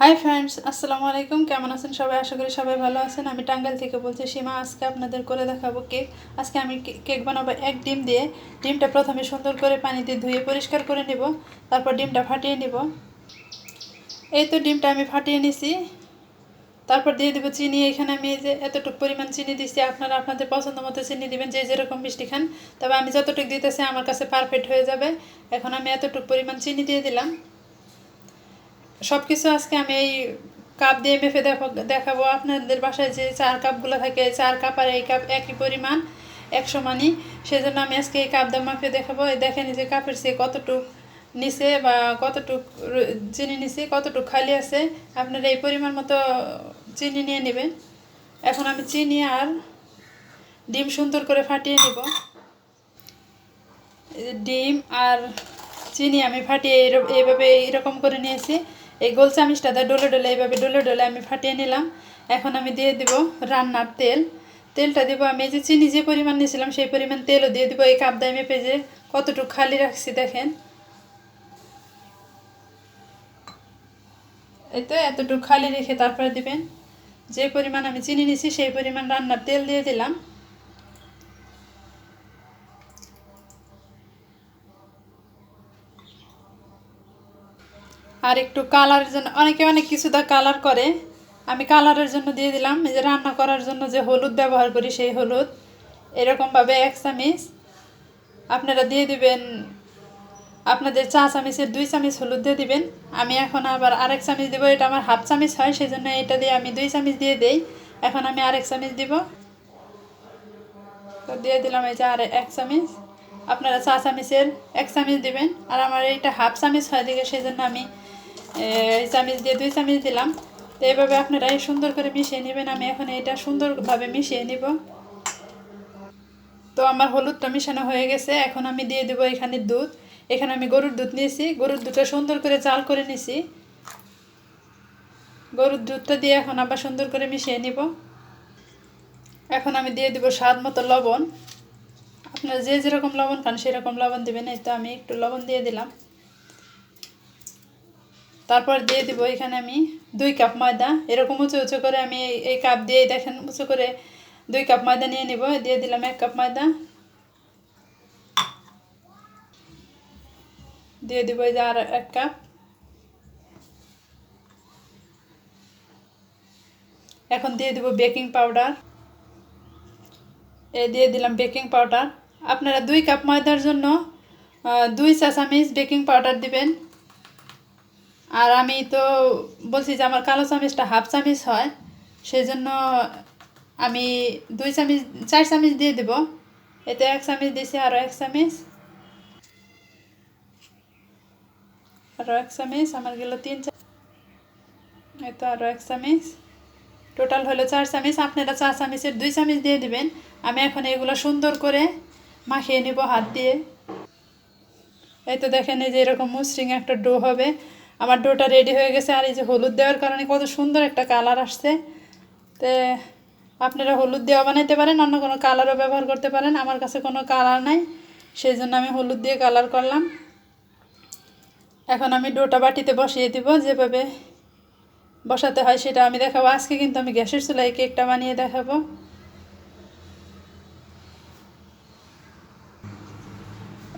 Hi friends আসসালামু আলাইকুম। কেমন আছেন সবাই? আশা করি সবাই ভালো আছেন। আমি টাঙ্গাইল থেকে বলছি, সীমা, আজকে আপনাদের করে দেখাবো কেক। আজকে আমি কেক বানাবো এক ডিম দিয়ে। ডিমটা প্রথমে সুন্দর করে পানিতে ধুয়ে পরিষ্কার করে নেব। তারপর ডিমটা ফাটিয়ে নেব। এই তো ডিমটা আমি ফাটিয়ে নিছি। তারপর দিয়ে দেবো চিনি। এখানে আমি যে এতটুকু পরিমাণ চিনি দিচ্ছি আপনারা আপনাদের পছন্দ মতো চিনি দিবেন, যে যেরকম মিষ্টি খান। তবে আমি যতটুকু দিতেছি, আমার কাছে পারফেক্ট হয়ে যাবে। এখন আমি এতটুকু পরিমাণ চিনি দিয়ে দিলাম। সব কিছু আজকে আমি এই কাপ দিয়ে মেপে দেখো দেখাবো। আপনাদের বাসায় যে চার কাপগুলো থাকে, চার কাপ আর এই কাপ একই পরিমাণ এক সমানই সেজন্য আমি আজকে এই কাপ দিয়ে মাপে দেখাবো। এই যে কাপের চেয়ে কতটুক নিচে বা কতটুক চিনি নিচে কতটুক খালি আছে, আপনারা এই পরিমাণ মতো চিনি নিয়ে নেবেন। এখন আমি চিনি আর ডিম সুন্দর করে ফাটিয়ে নেব। ডিম আর চিনি আমি ফাটিয়ে এইভাবে এইরকম করে নিয়েছি। এই গোল চামিচটাতে ডলে ডলে, এইভাবে ডলে ডলে আমি ফাটিয়ে নিলাম। এখন আমি দিয়ে দিব রান্নার তেল। তেলটা দিব আমি যে চিনি যে পরিমাণ নিয়েছিলাম, সেই পরিমাণ তেলও দিয়ে দিব এই কাপ দায় মেপে যে কতটুকু খালি রাখছি দেখেন। এই তো এতটুকু খালি রেখে তারপরে দিবেন। যে পরিমাণ আমি চিনি নিছি সেই পরিমাণ রান্নার তেল দিয়ে দিলাম। আর একটু কালারের জন্য, অনেকে অনেক কিছু দা কালার করে। আমি কালারের জন্য দিয়ে দিলাম, এই যে রান্না করার জন্য যে হলুদ ব্যবহার করি সেই হলুদ। এরকমভাবে এক চামিচ। আপনারা দিয়ে দিবেন, আপনাদের চা চামিচের দুই চামিচ হলুদ দিয়ে দিবেন। আমি এখন আবার আরেক চামিচ দেবো, এটা আমার হাফ চামিচ হয় সেই জন্য এটা দিয়ে আমি দুই চামিচ দিয়ে দেই। এখন আমি আরেক চামিচ দিব। তো দিয়ে দিলাম এই যে আর এক চামিচ। আপনারা চা চামিচের এক চামিচ দিবেন, আর আমার এইটা হাফ চামিচ হয় দিকে সেই জন্য আমি চামিচ দিয়ে, দুই চামিচ দিলাম। তো এইভাবে আপনারা এই সুন্দর করে মিশিয়ে নেবেন। আমি এখন এইটা সুন্দরভাবে মিশিয়ে নিব। তো আমার হলুদটা মিশানো হয়ে গেছে। এখন আমি দিয়ে দেবো এখানে দুধ। এখানে আমি গরুর দুধ নিয়েছি। গরুর দুধটা সুন্দর করে চাল করে নিছি। গরুর দুধটা দিয়ে এখন আবার সুন্দর করে মিশিয়ে নিব। এখন আমি দিয়ে দিব স্বাদ মতো লবণ। আপনারা যে যেরকম লবণ খান, সেরকম লবণ দেবেন। এই তো আমি একটু লবণ দিয়ে দিলাম। তারপর দিয়ে দিব এখানে আমি দুই কাপ ময়দা। এরকম উঁচু উঁচু করে আমি এই- কাপ দিয়ে দেখেন উঁচু করে দুই কাপ ময়দা নিয়ে নিব। দিয়ে দিলাম এক কাপ ময়দা। দিয়ে দিব এই যে আর এক কাপ। এখন দিয়ে দিব বেকিং পাউডার। এ দিয়ে দিলাম বেকিং পাউডার। আপনারা দুই কাপ ময়দার জন্য দুই চা চামিচ বেকিং পাউডার দিবেন। আর আমি তো বলছি যে আমার কালো চামিচটা হাফ চামিচ হয় সেই জন্য আমি দুই চামিচ, চার চামিচ দিয়ে দেব। এতে এক চামিচ দিয়েছি আরও এক চামিচ। আরও এক চামিচ, আমার গেল তিন চা এই তো আরও এক চামিচ। টোটাল হলো চার চামিচ, আপনারা চার চামিচের দুই চামিচ দিয়ে দিবেন। আমি এখন এগুলো সুন্দর করে মাখিয়ে নিব হাত দিয়ে। এই তো দেখেন, এই যে এরকম মসৃণ একটা ডো হবে। আমার ডোটা রেডি হয়ে গেছে আর এই যে হলুদ দেওয়ার কারণে কত সুন্দর একটা কালার আসছে। তে আপনারা হলুদ দেওয়া বানাইতে পারেন, অন্য কোনো কালারও ব্যবহার করতে পারেন, আমার কাছে কোনো কালার নাই সেই জন্য আমি হলুদ দিয়ে কালার করলাম। এখন আমি ডোটা বাটিতে বসিয়ে দিব, যেভাবে বসাতে হয় সেটা আমি দেখাবো। আজকে কিন্তু আমি গ্যাসের চুলায় কেকটা বানিয়ে দেখাবো।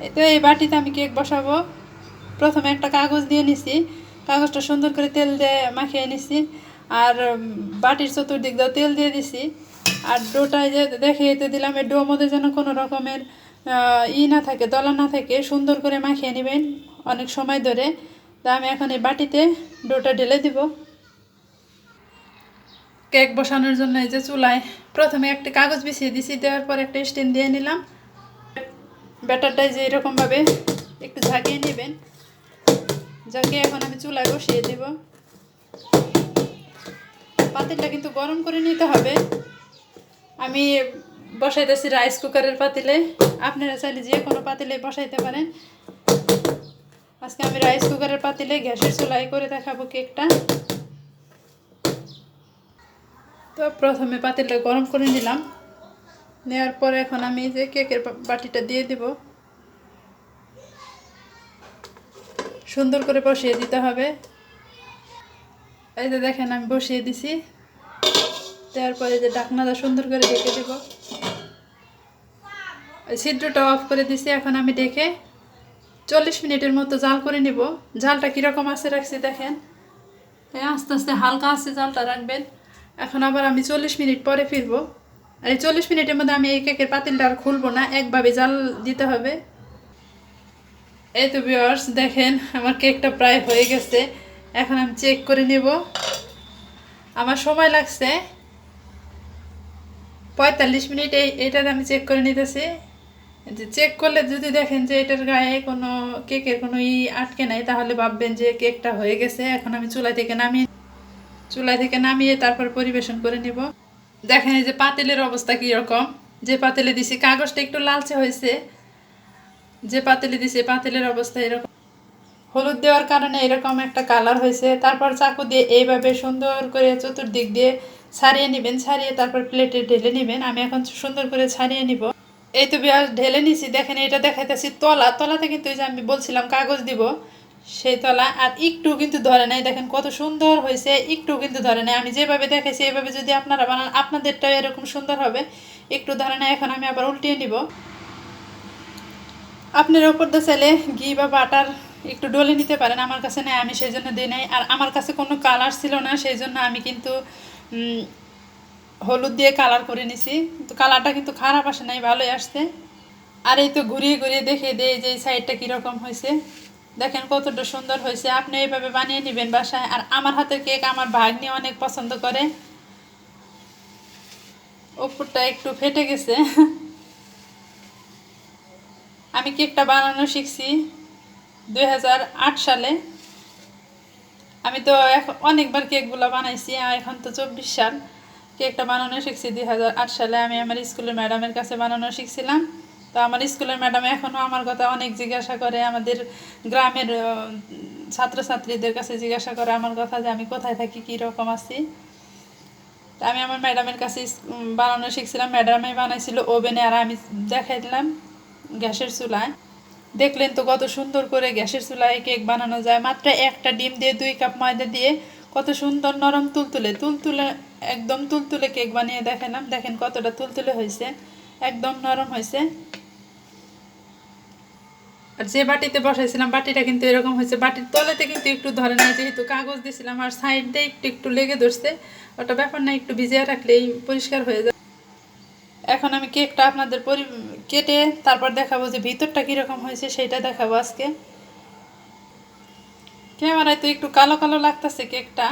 এই তো এই বাটিতে আমি কেক বসাবো। প্রথমে একটা কাগজ দিয়ে নিছি। কাগজটা সুন্দর করে তেল দিয়ে মাখিয়ে নিছি। আর বাটির চতুর্দিক দিয়ে তেল দিয়ে দিছি। আর ডোটায় যে দেখিয়ে দিলাম, এই ডোর মধ্যে যেন কোনো রকমের ই না থাকে, দলা না থাকে, সুন্দর করে মাখিয়ে নেবেন অনেক সময় ধরে। তা আমি এখন এই বাটিতে ডোটা ঢেলে দিব। কেক বসানোর জন্য এই যে চুলায় প্রথমে একটা কাগজ বিছিয়ে দিছি, দেওয়ার পর একটা স্ট্যান্ড দিয়ে নিলাম। ব্যাটারটা যে এরকমভাবে একটু ঝাঁকিয়ে নেবেন। ঝাঁকিয়ে এখন আমি চুলায় বসিয়ে দিব। পাতিলটা কিন্তু গরম করে নিতে হবে। আমি বসাইতেছি রাইস কুকারের পাতিলে। আপনারা চাইলে যে কোনো পাতিলে বসাইতে পারেন। আজকে আমি রাইস কুকারের পাতিলে গ্যাসের চুলাই করে দেখাবো কেকটা। তো প্রথমে পাতিলটা গরম করে নিলাম। নেওয়ার পরে এখন আমি যে কেকের বাটিটা দিয়ে দিব। সুন্দর করে বসিয়ে দিতে হবে। এই যে দেখেন, আমি বসিয়ে দিছি। দেওয়ার পরে যে ঢাকনাটা সুন্দর করে ঢেকে দেব। ছিদ্রটা অফ করে দিছি, এখন আমি ডেকে চল্লিশ মিনিটের মতো জাল করে নিব। জালটা কীরকম আছে রাখছি দেখেন। আস্তে আস্তে হালকা আছে জালটা, রাখবেন। এখন আবার আমি চল্লিশ মিনিট পরে ফিরবো। আর এই চল্লিশ মিনিটের মধ্যে আমি এই কেকের পাতিলটা আর খুলবো না, একভাবে জাল দিতে হবে। এই তো ভিউয়ার্স দেখেন, আমার কেকটা প্রায় হয়ে গেছে। এখন আমি চেক করে নেব। আমার সময় লাগছে। পঁয়তাল্লিশ মিনিট এই এটাতে আমি চেক করে নিতেছি। যে চেক করলে যদি দেখেন যে এটার গায়ে কোনো কেকের কোনো ই আটকে নাই, তাহলে ভাববেন যে কেকটা হয়ে গেছে। এখন আমি চুলা থেকে নামিয়ে চুলা থেকে নামিয়ে তারপর পরিবেশন করে নিব। দেখেন এই যে পাতিলের অবস্থা কীরকম। যে পাতিলে দিছি, কাগজটা একটু লালচে হয়েছে। যে পাতিলে দিছি, পাতিলের অবস্থা এরকম। হলুদ দেওয়ার কারণে এরকম একটা কালার হয়েছে। তারপর চাকু দিয়ে এইভাবে সুন্দর করে চতুর্দিক দিয়ে ছাড়িয়ে নেবেন, ছাড়িয়ে তারপর প্লেটে ঢেলে নেবেন। আমি এখন সুন্দর করে ছাড়িয়ে নিব। এই তো বিয়াস, ঢেলে নিছি। দেখেন, এটা দেখাইতেছি তলা। তলাতে কিন্তু যে আমি বলছিলাম কাগজ দিব সেই তলা। আর একটু কিন্তু ধরে নাই। দেখেন, কত সুন্দর হয়েছে। একটু কিন্তু ধরে নাই। আমি যেভাবে দেখেছি এইভাবে যদি আপনারা বানান, আপনাদেরটাও এরকম সুন্দর হবে। একটু ধরে নাই, এখন আমি আবার উল্টিয়ে নিব। আপনার ওপর দিয়ে চাইলে ঘি বা বাটার একটু ডলে নিতে পারেন, আমার কাছে নেই, আমি সেই জন্য দিই নাই। আর আমার কাছে কোনো কালার ছিল না, সেই জন্য আমি কিন্তু হলুদ দিয়ে কালার করে নিছি। কিন্তু কালারটা কিন্তু খারাপ আসে নাই, ভালোই আসছে। আর এই তো ঘুরিয়ে ঘুরিয়ে দেখে দেয় যে এই সাইডটা কীরকম হয়েছে। দেখেন কতটা সুন্দর হয়েছে, আপনি এইভাবে বানিয়ে নেবেন বাসায়। আর আমার হাতের কেক আমার ভাগ্নি অনেক পছন্দ করে। ওপরটা একটু ফেটে গেছে। আমি কেকটা বানানো শিখছি? দু হাজার আট সালে। আমি তো এখন অনেকবার কেকগুলো বানাইছি এখন তো চব্বিশ সাল। কেকটা বানানো শিখছি দুই হাজার আট সালে। আমি আমার স্কুলের ম্যাডামের কাছে বানানো শিখছিলাম। তো আমার স্কুলের ম্যাডাম এখনও আমার কথা অনেক জিজ্ঞাসা করে। আমাদের গ্রামের ছাত্রছাত্রীদের কাছে জিজ্ঞাসা করে আমার কথা যে আমি কোথায় থাকি, কী রকম আছি। আমি আমার ম্যাডামের কাছে বানানো শিখছিলাম। ম্যাডামে বানাইছিল ওভেনে, আর আমি দেখাই দিলাম গ্যাসের চুলায়। দেখলেন তো কত সুন্দর করে গ্যাসের চুলায় কেক বানানো যায়। মাত্র একটা ডিম দিয়ে দুই কাপ ময়দা দিয়ে কত সুন্দর নরম তুলতুলে। তুলতুলে, একদম তুলতুলে কেক বানিয়ে দেখালাম দেখেন কতটা তুলতুলে হয়েছে। একদম নরম হয়েছে। আর যে বাটিতে বসাইছিলাম, বাটিটা কিন্তু এরকম হয়েছে। বাটির তলেতে কিন্তু একটু ধরে না যেহেতু কাগজ দিয়েছিলাম আর সাইড দিয়ে একটু একটু লেগে ধরছে। ওটা ব্যাপার না, একটু ভিজিয়ে রাখলেই পরিষ্কার হয়ে যায়। এখন আমি কেকটা আপনাদের পরি কেটে তারপর দেখাবো যে ভিতরটা কীরকম হয়েছে সেটা দেখাবো আজকে। ক্যামেরায় তো একটু কালো কালো লাগতেছে কেকটা,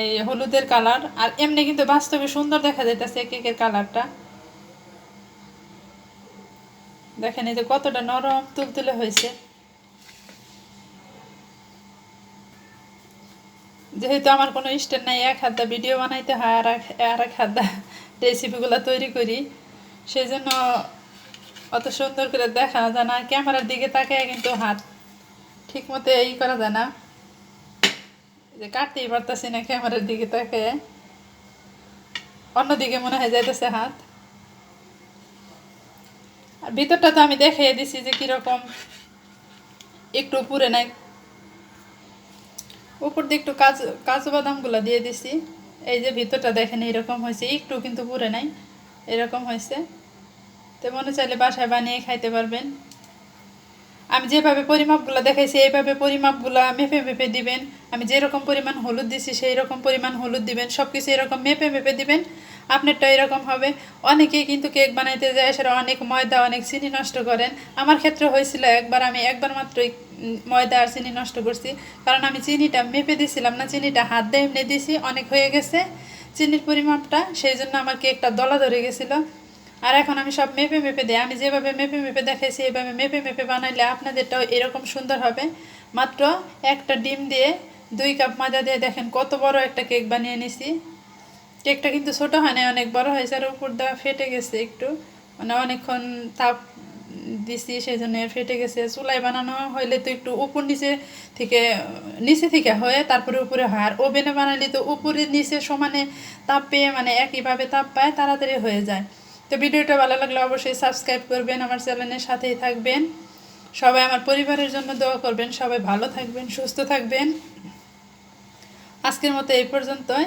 এই হলুদের কালার। আর এমনি কিন্তু বাস্তবে সুন্দর দেখা যাইতেছে কেকের কালারটা। দেখেন এই যে কতটা নরম, তুলতুলে হয়েছে। যেহেতু আমার কোনো স্ট্যান্ড নাই, এক হাত ভিডিও বানাইতে হয় আর এক দিয়ে রেসিপিগুলো তৈরি করি সেই জন্য অত সুন্দর করে দেখা যায় না, ক্যামেরার দিকে তাকায় কিন্তু হাত ঠিক মতো এই করা যায় না। যে কাটতেই পারতাছি না, ক্যামেরার দিকে তাকায় অন্যদিকে মনে হয় যাইতেছে হাত। আর ভিতরটা তো আমি দেখিয়ে দিছি যে কীরকম একটু পুরে নাই। উপর দিয়ে একটু কাজু কাজু বাদামগুলো দিয়ে দিছি। এই যে ভিতরটা দেখেন, এরকম হয়েছে, একটু কিন্তু পুরে নাই, এরকম হয়েছে। তো মনে চাইলে বাসায় বানিয়ে খাইতে পারবেন। আমি যেভাবে পরিমাপগুলো দেখাইছি, এইভাবে পরিমাপগুলো মেপে মেপে দিবেন। আমি যেরকম পরিমাণ হলুদ দিছি সেই রকম পরিমাণ হলুদ দিবেন। সব কিছু এরকম মেপে মেপে দিবেন। আপনারটা এরকম হবে। অনেকেই কিন্তু কেক বানাইতে যায় সেটা অনেক ময়দা, অনেক চিনি নষ্ট করেন। আমার ক্ষেত্রে হয়েছিল একবার, আমি একবার মাত্রই ময়দা আর চিনি নষ্ট করছি। কারণ আমি চিনিটা মেপে দিছিলাম না, চিনিটা হাত দিয়ে এমনি দিছি, অনেক হয়ে গেছে। চিনির পরিমাপটা, সেই জন্য আমার কেকটা দলা ধরে গেছিল। আর এখন আমি সব মেপে মেপে দিই। আমি যেভাবে মেপে মেপে দেখাইছি, এইভাবে মেপে মেপে বানাইলে আপনাদেরটাও এরকম সুন্দর হবে। মাত্র একটা ডিম দিয়ে দুই কাপ ময়দা দিয়ে দেখেন কত বড় একটা কেক বানিয়ে নিছি। কেকটা কিন্তু ছোট হয় না অনেক বড় হয়েছে আর উপর দেওয়া ফেটে গেছে একটু। মানে অনেকক্ষণ তাপ দিছি সেই জন্য ফেটে গেছে। চুলায় বানানো হইলে তো একটু উপর নিচে থেকে নিচে থেকে হয়ে তারপরে উপরে হয়। আর ওভেনে বানালে তো উপরে নিচে সমানে তাপ পেয়ে মানে একইভাবে তাপ পায়, তাড়াতাড়ি হয়ে যায়। তো ভিডিওটা ভালো লাগলে অবশ্যই সাবস্ক্রাইব করবেন, আমার চ্যানেলের সাথেই থাকবেন। সবাই আমার পরিবারের জন্য দোয়া করবেন। সবাই ভালো থাকবেন, সুস্থ থাকবেন। আজকের মতো এই পর্যন্তই।